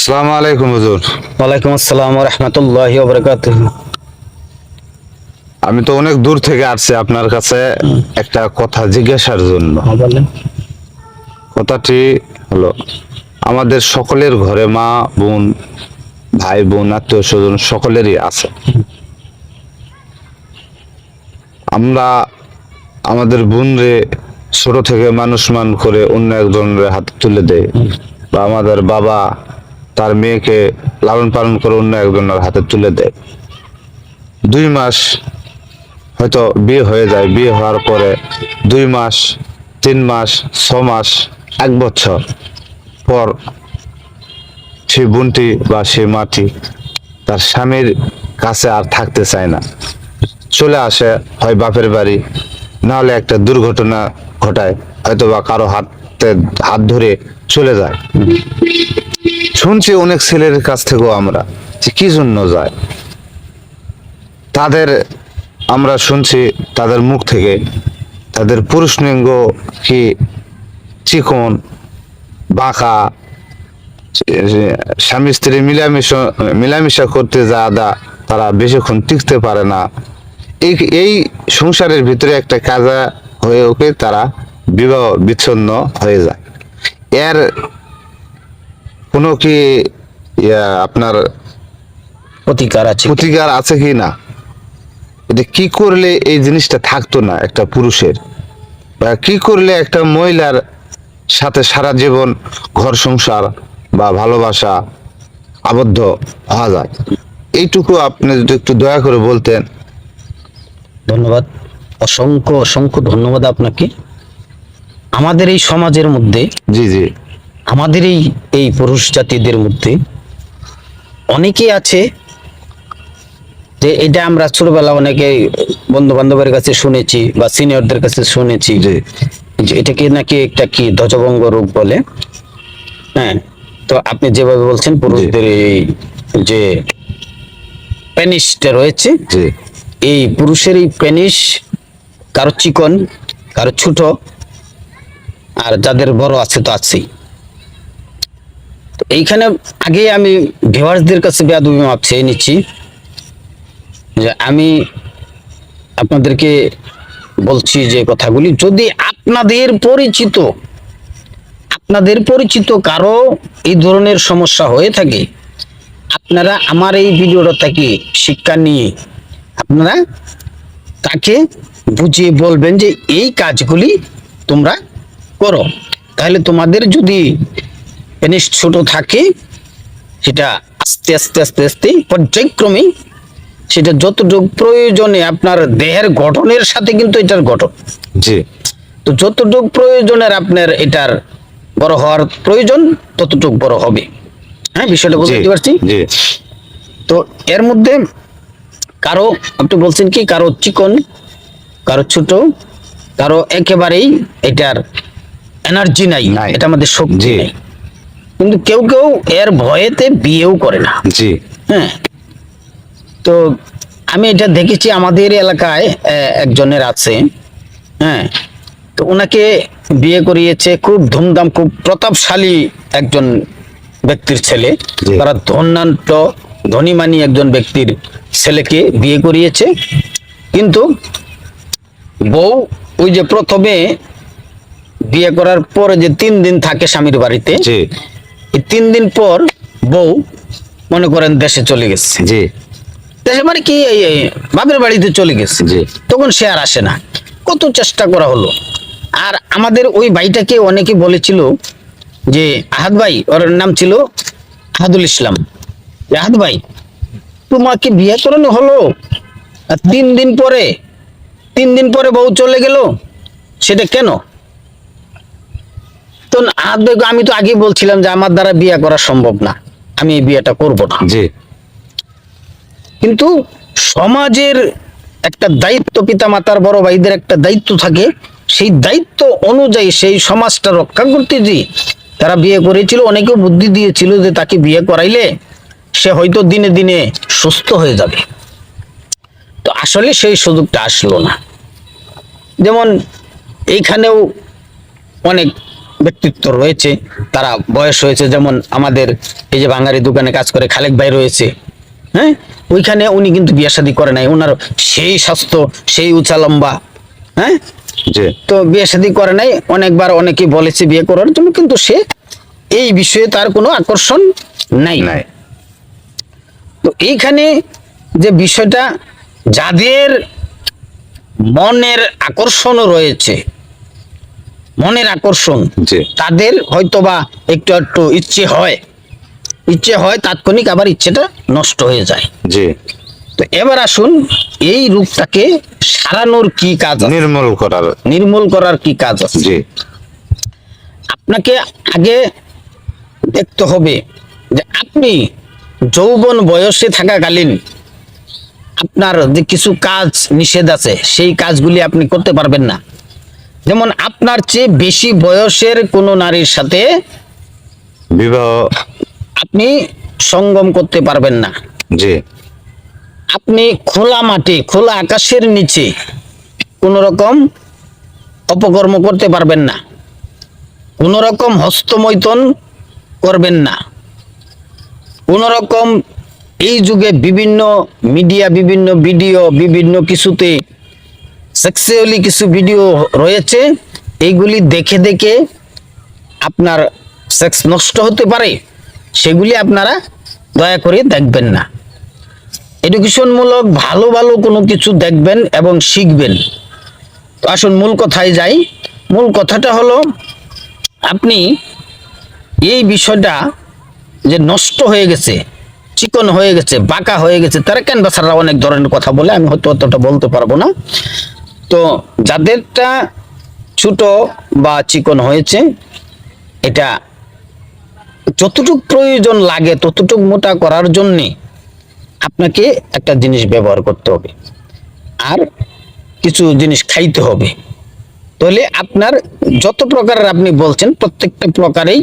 আসসালামু আলাইকুম হুজুর। ওয়ালাইকুম আসসালাম রহমতুল্লাহ বরকাত আমি তো অনেক দূর থেকে আসছি আপনার কাছে একটা কথা জিজ্ঞাসার জন্য। কথাটি হলো আমাদের সকলের ঘরে মা বোন ভাই বোন আত্মীয় স্বজন সকলেরই আছে। আমরা আমাদের বোনরে ছোট থেকে মানুষ মান করে অন্য একজনের হাতে তুলে দেয় বা আমাদের বাবা তার মেয়েকে লালন পালন করে অন্য একজনের হাতে তুলে দেয়। দুই মাস হয়তো বিয়ে হয়ে যায়। বিয়ে হওয়ার পরে দুই মাস, তিন মাস, ছ মাস, এক বছর পর সে বোনটি বা সে মাটি তার স্বামীর কাছে আর থাকতে চায় না। চলে আসে, হয় বাপের বাড়ি। না হলে একটা দুর্ঘটনা ঘটায়। হয়তো বা কারও হাতে হাত ধরে চলে যায়। শুনছি অনেক ছেলের কাছ থেকেও আমরা যে কি জন্য যায়। তাদের আমরা শুনছি তাদের মুখ থেকে, তাদের পুরুষ লিঙ্গ কি চিকন, বাঁকা, স্বামী স্ত্রী মিলামিশা মিলামিশা করতে যা দা তারা বেশিক্ষণ টিকতে পারে না। এই এই সংসারের ভিতরে একটা কাজা হয়ে ওকে তারা বিবাহ বিচ্ছন্ন হয়ে যায়। এর কোনো কি আপনার প্রতিকার আছে প্রতিকার আছে কি না? এটা কি করলে এই জিনিসটা থাকতো না একটা পুরুষের? বা কি করলে একটা মহিলার সাথে সারা জীবন ঘর সংসার বা ভালোবাসা আবদ্ধ হওয়া যায়? এইটুকু আপনি যদি একটু দয়া করে বলতেন। ধন্যবাদ। অসংখ্য অসংখ্য ধন্যবাদ আপনাকে। আমাদের এই সমাজের মধ্যে জি জি। আমাদের এই এই পুরুষ জাতিদের মধ্যে অনেকেই আছে যে এটা আমরা ছোটবেলা অনেকে বন্ধু বান্ধবের কাছে শুনেছি বা সিনিয়রদের কাছে শুনেছি যে এটাকে নাকি একটা কি ধ্বজভঙ্গ রোগ বলে। হ্যাঁ তো আপনি যেভাবে বলছেন পুরুষদের এই যে পেনিসটা রয়েছে এই পুরুষের এই পেনিস কারও চিকন কারও ছোট আর যাদের বড় আছে তো আছেই। এইখানে আগে আমি ভিউয়ার্সদের কাছে বেয়াদবি মাপ চেয়ে নিচ্ছি। যে আমি আপনাদেরকে বলছি যে কথাগুলি, যদি আপনাদের পরিচিত আপনাদের পরিচিত কারও এই ধরনের সমস্যা হয়ে থাকে, আপনারা আমার এই ভিডিওটা থেকে শিক্ষা নিয়ে আপনারা তাকে বুঝিয়ে বলবেন যে এই কাজগুলি তোমরা করো। তাহলে তোমাদের যদি পেনিস ছোট থাকে সেটা আস্তে আস্তে আস্তে আস্তে পর্যায়ক্রমে সেটা যতটুকু প্রয়োজনে আপনার দেহের গঠনের সাথে কিন্তু এটার গঠন। জি। তো যতটুকু প্রয়োজনের আপনার এটার বড় হওয়ার প্রয়োজন ততটুকু বড় হবে। হ্যাঁ বিষয়টা বুঝতে পারছি? জি। তো এর মধ্যে কারও আপনি বলছেন কি কারও চিকন কারও ছোট কারও একেবারেই এটার এনার্জি নাই। এটা আমাদের শক্তি। নেই। কিন্তু কেউ কেউ এর ভয়েতে বিয়েও করে না। জি। হ্যাঁ। তো আমি এটা দেখেছি আমাদের এলাকায় একজনের আছে। হ্যাঁ। তো ওনাকে বিয়ে করিয়েছে খুব ধুমধাম খুব প্রতাপশালী একজন ব্যক্তির ছেলে। তারা ধন্যান্ত ধনীমানী একজন ব্যক্তির ছেলেকে বিয়ে করিয়েছে। কিন্তু বউ ওই যে প্রথমে বিয়ে করার পরে যে তিন দিন থাকে স্বামীর বাড়িতে এই তিন দিন পর বউ মনে করেন দেশে চলে গেছে। জি। দেশে মানে কি এই বাপের বাড়িতে চলে গেছে। জি। তখন সে আর আসে না। কত চেষ্টা করা হলো। আর আমাদের ওই ভাইটাকে অনেকে বলেছিল যে আহাদ ভাই ওর নাম ছিল আহাদুল ইসলাম। আহাদ ভাই তোমাকে বিয়ে করানো হলো? আর তিন দিন পরে তিন দিন পরে বউ চলে গেল। সেটা কেন? তো আমি তো আগেই বলছিলাম যে আমার দ্বারা বিয়ে করা সম্ভব না। আমি এই বিয়েটা করব না। জি। কিন্তু সমাজের একটা দায়িত্ব পিতা মাতার বড় ভাইদের একটা দায়িত্ব থাকে। সেই দায়িত্ব অনুযায়ী সেই সমাজটা রক্ষা করতে যে তারা বিয়ে করেছিল অনেকেও বুদ্ধি দিয়েছিল যে তাকে বিয়ে করাইলে সে হয়তো দিনে দিনে সুস্থ হয়ে যাবে। তো আসলে সেই সুযোগটা আসলো না। যেমন এইখানেও অনেক ব্যক্তিত্ব রয়েছে তারা বয়স হয়েছে যেমন আমাদের এই যে বাঙালি দোকানে কাজ করে খালেক ভাই রয়েছে হ্যাঁ? ওইখানে উনি কিন্তু বিয়ে শাদী করে নাই ওনার সেই স্বাস্থ্য সেই উঁচা লম্বা হ্যাঁ? তো বিয়ে শাদী করে নাই অনেকবার অনেকে বলেছে বিয়ে করার জন্য কিন্তু সে এই বিষয়ে তার কোনো আকর্ষণ নাই। নাই। তো এইখানে যে বিষয়টা যাদের মনের আকর্ষণও রয়েছে মনের আকর্ষণ। তাদের হয়তোবা একটু একটু ইচ্ছে হয়। ইচ্ছে হয় তাৎক্ষণিক আবার ইচ্ছেটা নষ্ট হয়ে যায়। জি। তো এবার আসুন এই রূপটাকে সারানোর কি কাজ? নির্মূল করার। নির্মূল করার কি কাজ আছে? জি। আপনাকে আগে দেখতে হবে যে আপনি যৌবন বয়সে থাকাকালীন আপনার যে কিছু কাজ নিষেধ আছে সেই কাজগুলি আপনি করতে পারবেন না। যেমন আপনার চেয়ে বেশি বয়সের কোনো নারীর সাথে বিবাহ আপনি সঙ্গম করতে পারবেন না। জি। আপনি খোলা মাঠে খোলা আকাশের নিচে কোন রকম অপকর্ম করতে পারবেন না। কোন রকম হস্তমৈথন করবেন না। কোন রকম এই যুগে বিভিন্ন মিডিয়া বিভিন্ন ভিডিও বিভিন্ন কিছুতে সেক্সুয়ালি কিছু ভিডিও রয়েছে, এইগুলি দেখে দেখে আপনার সেক্স নষ্ট হতে পারে, সেগুলি আপনারা দয়া করে দেখবেন না। এডুকেশনমূলক ভালো ভালো কোনো কিছু দেখবেন এবং শিখবেন। তো আসুন মূল কথায় যাই। মূল কথাটা হলো, আপনি এই বিষয়টা যে নষ্ট হয়ে গেছে, চিকন হয়ে গেছে, বাঁকা হয়ে গেছে, তারা ক্যানভাসাররা অনেক ধরনের কথা বলে, আমি হয়তো অতটা বলতে পারব না। তো যাদেরটা ছোট বা চিকন হয়েছে এটা যতটুকু প্রয়োজন লাগে ততটুকু মোটা করার জন্যে আপনাকে একটা জিনিস ব্যবহার করতে হবে। আর কিছু জিনিস খাইতে হবে। তাহলে আপনার যত প্রকারের আপনি বলছেন প্রত্যেকটা প্রকারেই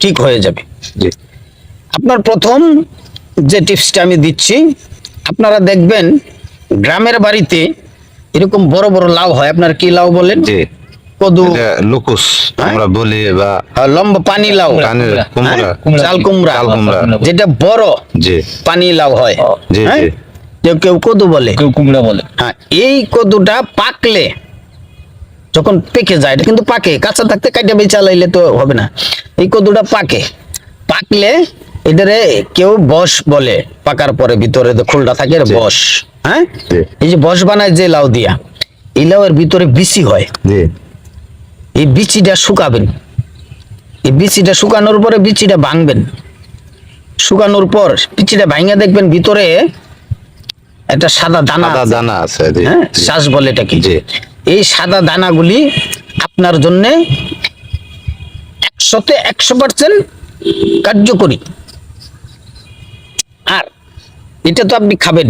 ঠিক হয়ে যাবে। আপনার প্রথম যে টিপসটা আমি দিচ্ছি আপনারা দেখবেন গ্রামের বাড়িতে এরকম বড় বড় লাউ হয় আপনার কি লাউ বলেন? জি। কদু। লুকুস আমরা বলি বা লম্বা পানি লাউ। হ্যাঁ? চাল কুমড়া। যেটা বড় জি। পানি লাউ হয়। জি, হ্যাঁ? কেউ কেউ কদু বলে। কেউ কুমড়া বলে। হ্যাঁ এই কদুটা পাকলে যখন পেকে যায় এটা কিন্তু পাকে। কাঁচা থাকতে কাটা বেচা লাইলে তো হবে না। এই কদুটা পাকে। পাকলে এটারে কেউ বস বলে পাকার পরে ভিতরে খোলটা থাকে বস হ্যাঁ? এই যে বস বানায় যে লাউ দিয়া এই লাউয়ের ভিতরে বিচি হয়। এই বিচিটা শুকাবেন। এই বিচিটা শুকানোর পরে বিচিটা ভাঙবেন। শুকানোর পর বিচিটা ভাঙে দেখবেন ভিতরে একটা সাদা দানা দানা আছে হ্যাঁ? শ্বাস বলে এটাকে। জি। এই সাদা দানাগুলি আপনার জন্য একশোতে একশো পার্সেন্ট কার্যকরী। আর এটা তো আপনি খাবেন,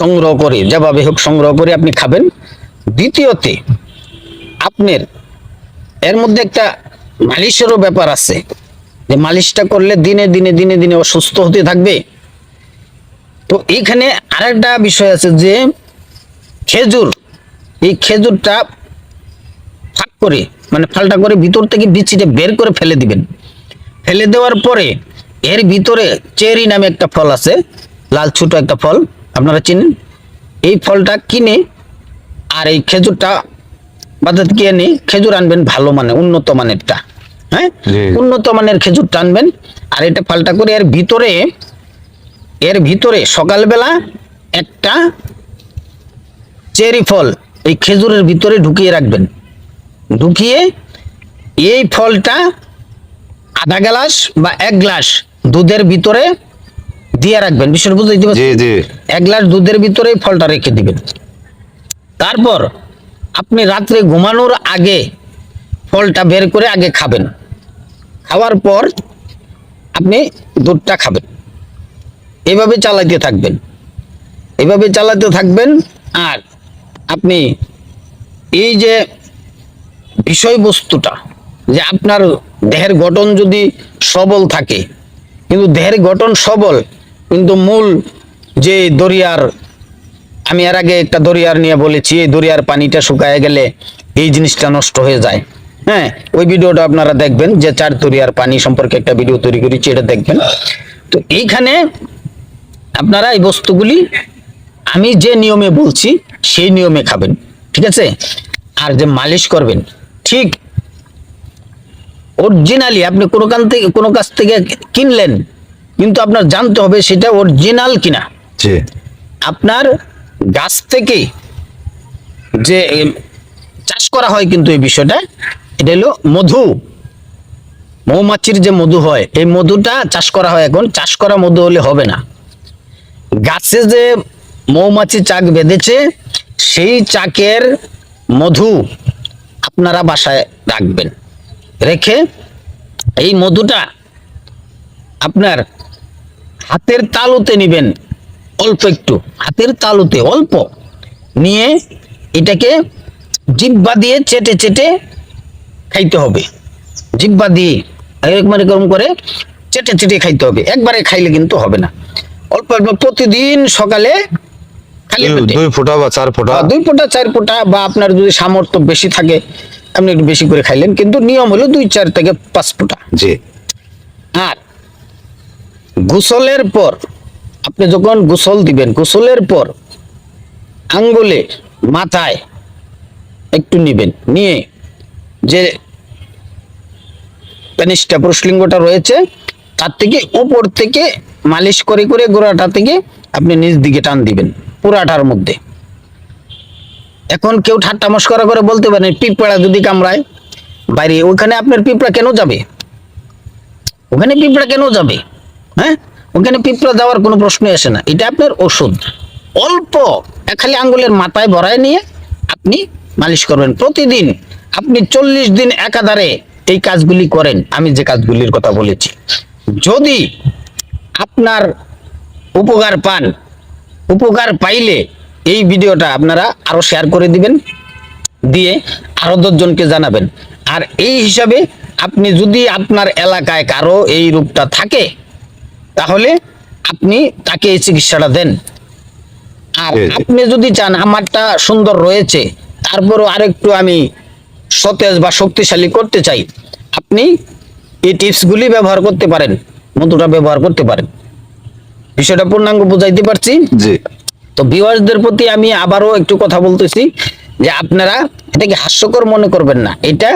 সংগ্রহ করে, যেভাবে হোক সংগ্রহ করে আপনি খাবেন। দ্বিতীয়তে, আপনার, এর মধ্যে একটা মালিশেরও ব্যাপার আছে, যে মালিশটা করলে দিনে দিনে দিনে দিনে অসুস্থ হতে থাকবে। তো এইখানে আরেকটা বিষয় আছে যে, খেজুর, এই খেজুরটা ফাঁক করে মানে ফালটা করে ভিতর থেকে বিচিটা বের করে ফেলে দিবেন। ফেলে দেওয়ার পরে এর ভিতরে চেরি নামে একটা ফল আছে লাল ছোট একটা ফল আপনারা চিনেন? এই ফলটা কিনে আর এই খেজুরটা বাজার থেকে এনে খেজুর আনবেন ভালো মানে উন্নত মানেরটা হ্যাঁ? উন্নত মানের খেজুরটা আনবেন। আর এটা ফালটা করে এর ভিতরে এর ভিতরে সকালবেলা একটা চেরি ফল এই খেজুরের ভিতরে ঢুকিয়ে রাখবেন। ঢুকিয়ে এই ফলটা আধা গ্লাস বা এক গ্লাস দুধের ভিতরে দিয়ে রাখবেন। বিষয়টা বুঝতে জি পারছেন এক গ্লাস দুধের ভিতরে ফলটা রেখে দিবেন। তারপর আপনি রাত্রে ঘুমানোর আগে ফলটা বের করে আগে খাবেন। খাওয়ার পর আপনি দুধটা খাবেন। এভাবে চালাইতে থাকবেন। এভাবে চালাতে থাকবেন আর আপনি এই যে বিষয়বস্তুটা যে আপনার দেহের গঠন যদি সবল থাকে কিন্তু দেহের গঠন সবল, কিন্তু মূল যে দরিয়ার, আমি এর আগে একটা দরিয়ার নিয়ে বলেছি, এই দরিয়ার পানিটা শুকায় গেলে এই জিনিসটা নষ্ট হয়ে যায়। হ্যাঁ ওই ভিডিওটা আপনারা দেখবেন যে চার দরিয়ার পানি সম্পর্কে একটা ভিডিও তৈরি করেছি, এটা দেখবেন। তো এইখানে আপনারা এই বস্তুগুলি, আমি যে নিয়মে বলছি, সেই নিয়মে খাবেন, ঠিক আছে? আর যে মালিশ করবেন, ঠিক অরিজিনালি আপনি কোনো কান থেকে কোনো কাছ থেকে কিনলেন কিন্তু আপনার জানতে হবে সেটা অরিজিনাল কিনা। আপনার গাছ থেকে যে চাষ করা হয় কিন্তু এই বিষয়টা এটা হলো মধু। মৌমাছির যে মধু হয় এই মধুটা চাষ করা হয় এখন। চাষ করা মধু হলে হবে না। গাছে যে মৌমাছি চাক বেঁধেছে সেই চাকের মধু আপনারা বাসায় রাখবেন। রেখে এই মধুটা আপনার হাতের তালুতে নিবেন অল্প একটু। হাতের তালুতে অল্প। নিয়ে এটাকে জিব্বা দিয়ে চেটে চেটে খাইতে হবে। জিব্বা দিয়ে এরকম এরকম করে চেটে চেটে খাইতে হবে। একবারে খাইলে কিন্তু হবে না। অল্প অল্প প্রতিদিন সকালে খালি দুই- ফোঁটা বা চার ফোঁটা। দুই ফোঁটা চার ফোঁটা বা আপনার যদি সামর্থ্য বেশি থাকে আপনি একটু বেশি করে খাইলেন কিন্তু নিয়ম হলো দুই চার থেকে পাঁচ ফোঁটা। জি। আর গোসলের পর আপনি যখন গোসল দিবেন গোসলের পর আঙ্গুলে মাথায় একটু নিবেন নিয়ে যে পেনিসটা পুরুষলিঙ্গটা রয়েছে তার থেকে উপর থেকে মালিশ করে করে গোড়াটা থেকে আপনি নিচ দিকে টান দিবেন পুরাটার মধ্যে। এখন কেউ ঠাট্টা মস্করা করে বলতে পারেন পিঁপড়া যদি কামড়ায়, বাইরে, ওখানে আপনার পিঁপড়া কেন যাবে? ওখানে পিঁপড়া কেন যাবে? হ্যাঁ? ওখানে পিঁপড়া যাওয়ার কোনো প্রশ্নই আসে না। এটা আপনার ওষুধ। অল্প খালি আঙ্গুলের মাথায় ভরায় নিয়ে আপনি মালিশ করবেন। প্রতিদিন আপনি চল্লিশ দিন একাধারে এই কাজগুলি করেন। আমি যে কাজগুলির কথা বলেছি। যদি আপনার উপকার পান, উপকার পাইলে এই ভিডিওটা আপনারা আরও শেয়ার করে দিবেন দিয়ে আরও দশজনকে জানাবেন। আর এই হিসাবে আপনি যদি আপনার এলাকায় কারও এই রোগটা থাকে তাহলে আপনি তাকে এই চিকিৎসাটা দেন। আর। আপনি যদি চান আমারটা সুন্দর রয়েছে তারপরও আরেকটু আমি সতেজ বা শক্তিশালী করতে চাই আপনি এই টিপসগুলি ব্যবহার করতে পারেন মধুটা ব্যবহার করতে পারেন। বিষয়টা পূর্ণাঙ্গ বুঝাইতে পারছি? জি। তো ভিউয়ার্সদের প্রতি আমি আবারও একটু কথা বলতেছি যে আপনারা এটাকে হাস্যকর মনে করবেন না। এটা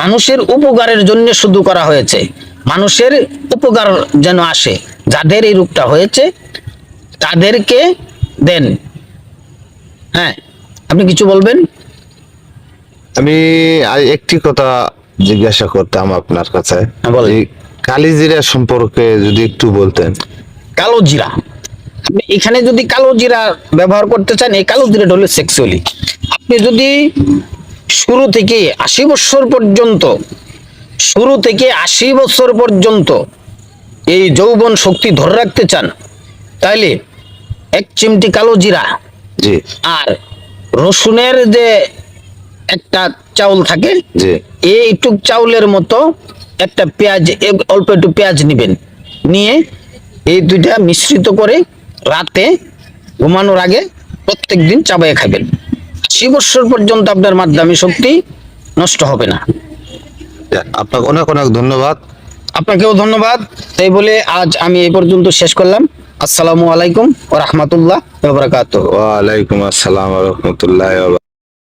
মানুষের উপকারের জন্য শুধু করা হয়েছে। মানুষের উপকার যেন আসে যাদের এই রূপটা হয়েছে তাদেরকে দেন। হ্যাঁ আপনি কিছু বলবেন? আমি একটি কথা জিজ্ঞাসা করতাম আপনার কাছে। হ্যাঁ, কালিজিরা সম্পর্কে যদি একটু বলতেন। কালো জিরা আপনি এখানে যদি কালো জিরা ব্যবহার করতে চান এই কালো জিরাটা হলো সেক্সুয়ালি আপনি যদি শুরু থেকে আশি বছর পর্যন্ত শুরু থেকে আশি বছর পর্যন্ত এই যৌবন শক্তি ধরে রাখতে চান তাইলে এক চিমটি কালো জিরা আর রসুনের যে একটা চাউল থাকে এইটুক চাউলের মতো একটা পেঁয়াজ অল্প একটু পেঁয়াজ নেবেন। নিয়ে এই দুইটা মিশ্রিত করে রাতে ঘুমানোর আগে প্রত্যেক দিন চাবাইয়া খাবেন। আশি বছর পর্যন্ত আপনার মাধ্যমে শক্তি নষ্ট হবে না। আপনাকে অনেক অনেক ধন্যবাদ। আপনাকেও ধন্যবাদ। তাই বলে আজ আমি এই পর্যন্ত শেষ করলাম। আসসালামু আলাইকুম ও রহমতুল্লাহ ওয়ালাইকুম আসসালাম রহমতুল্লাহ